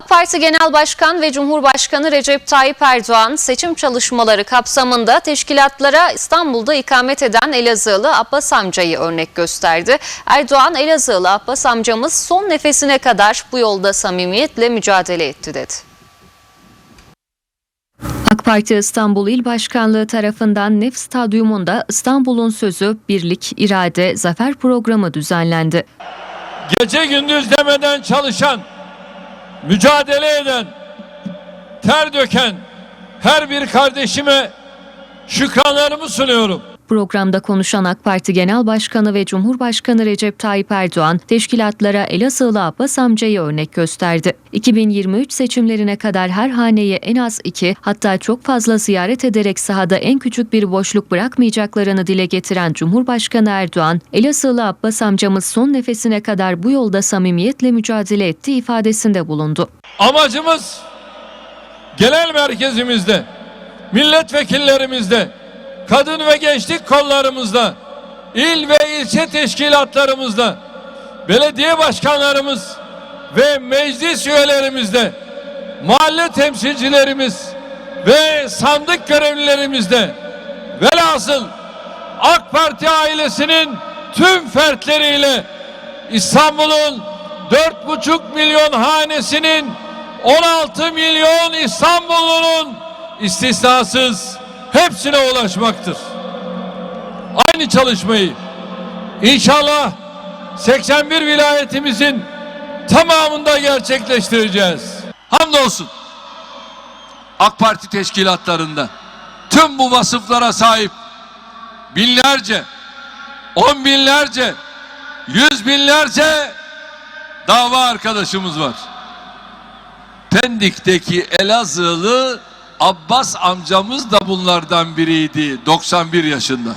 AK Parti Genel Başkan ve Cumhurbaşkanı Recep Tayyip Erdoğan seçim çalışmaları kapsamında teşkilatlara İstanbul'da ikamet eden Elazığlı Abbas amcayı örnek gösterdi. Erdoğan Elazığlı Abbas amcamız son nefesine kadar bu yolda samimiyetle mücadele etti dedi. AK Parti İstanbul İl Başkanlığı tarafından Nef Stadyumunda İstanbul'un Sözü, Birlik, İrade, Zafer programı düzenlendi. gece gündüz demeden çalışan, mücadele eden, ter döken her bir kardeşime şükranlarımı sunuyorum. Programda konuşan AK Parti Genel Başkanı ve Cumhurbaşkanı Recep Tayyip Erdoğan, teşkilatlara Elazığlı Abbas amcayı örnek gösterdi. 2023 seçimlerine kadar her haneye en az iki, hatta çok fazla ziyaret ederek sahada en küçük bir boşluk bırakmayacaklarını dile getiren Cumhurbaşkanı Erdoğan, Elazığlı Abbas amcamız son nefesine kadar bu yolda samimiyetle mücadele etti ifadesinde bulundu. Amacımız genel merkezimizde, milletvekillerimizde, kadın ve gençlik kollarımızda, il ve ilçe teşkilatlarımızda, belediye başkanlarımız ve meclis üyelerimizde, mahalle temsilcilerimiz ve sandık görevlilerimizde, velhasıl AK Parti ailesinin tüm fertleriyle İstanbul'un dört buçuk milyon hanesinin 16 milyon İstanbullunun istisnasız hepsine ulaşmaktır. Aynı çalışmayı inşallah 81 vilayetimizin tamamında gerçekleştireceğiz. Hamdolsun AK Parti teşkilatlarında tüm bu vasıflara sahip binlerce, on binlerce, yüz binlerce dava arkadaşımız var. Pendik'teki Elazığlı Abbas amcamız da bunlardan biriydi 91 yaşında.